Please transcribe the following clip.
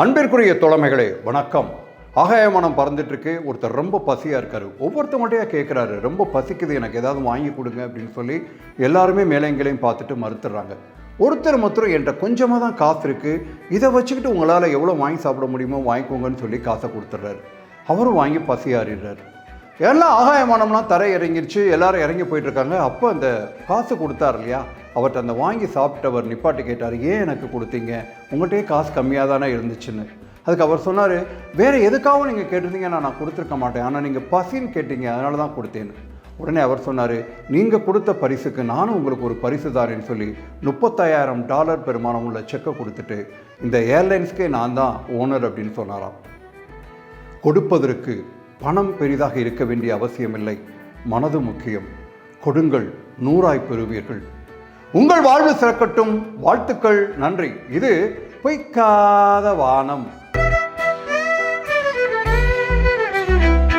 அன்பிற்குரிய தோழமைகளே வணக்கம். ஆகாயமானம் பறந்துட்டுருக்கு. ஒருத்தர் ரொம்ப பசியாக இருக்காரு. ஒவ்வொருத்தவங்கள்ட்டையா கேட்குறாரு ரொம்ப பசிக்குது எனக்கு ஏதாவது வாங்கி கொடுங்க அப்படின்னு சொல்லி எல்லாருமே மேலேங்களையும் பார்த்துட்டு மறுத்துடுறாங்க. ஒருத்தர் மாத்திரம் என்கிட்ட கொஞ்சமாக தான் காசு இருக்குது இதை வச்சுக்கிட்டு உங்களால் எவ்வளோ வாங்கி சாப்பிட முடியுமோ வாங்கிக்கோங்கன்னு சொல்லி காசை கொடுத்துட்றாரு. அவரும் வாங்கி பசியாறிடுறாரு. எல்லாம் ஆகாயமானம்லாம் தரை இறங்கிருச்சு எல்லாரும் இறங்கி போயிட்டுருக்காங்க. அப்போ அந்த காசு கொடுத்தார் இல்லையா? அவர்கிட்ட அந்த வாங்கி சாப்பிட்டவர் நிப்பாட்டி கேட்டார் ஏன் எனக்கு கொடுத்தீங்க? உங்கள்கிட்டயே காசு கம்மியாக தானே இருந்துச்சுன்னு. அதுக்கு அவர் சொன்னார் வேறு எதுக்காகவும் நீங்கள் கேட்டிருந்தீங்கன்னா நான் கொடுத்துருக்க மாட்டேன். ஆனால் நீங்கள் பசின்னு கேட்டீங்க அதனால தான் கொடுத்தேன்னு. உடனே அவர் சொன்னார் நீங்கள் கொடுத்த பரிசுக்கு நானும் உங்களுக்கு ஒரு பரிசு தாரேன்னு சொல்லி முப்பத்தாயிரம் டாலர் பெருமானம் உள்ள செக்கை கொடுத்துட்டு இந்த ஏர்லைன்ஸ்க்கே நான் தான் ஓனர் அப்படின்னு சொன்னாராம். கொடுப்பதற்கு பணம் பெரிதாக இருக்க வேண்டிய அவசியமில்லை. மனது முக்கியம். கொடுங்கள் நூறாய் பெறுவீர்கள். உங்கள் வாழ்வு சிறக்கட்டும். வாழ்த்துக்கள். நன்றி. இது பொய்க்காத வானம்.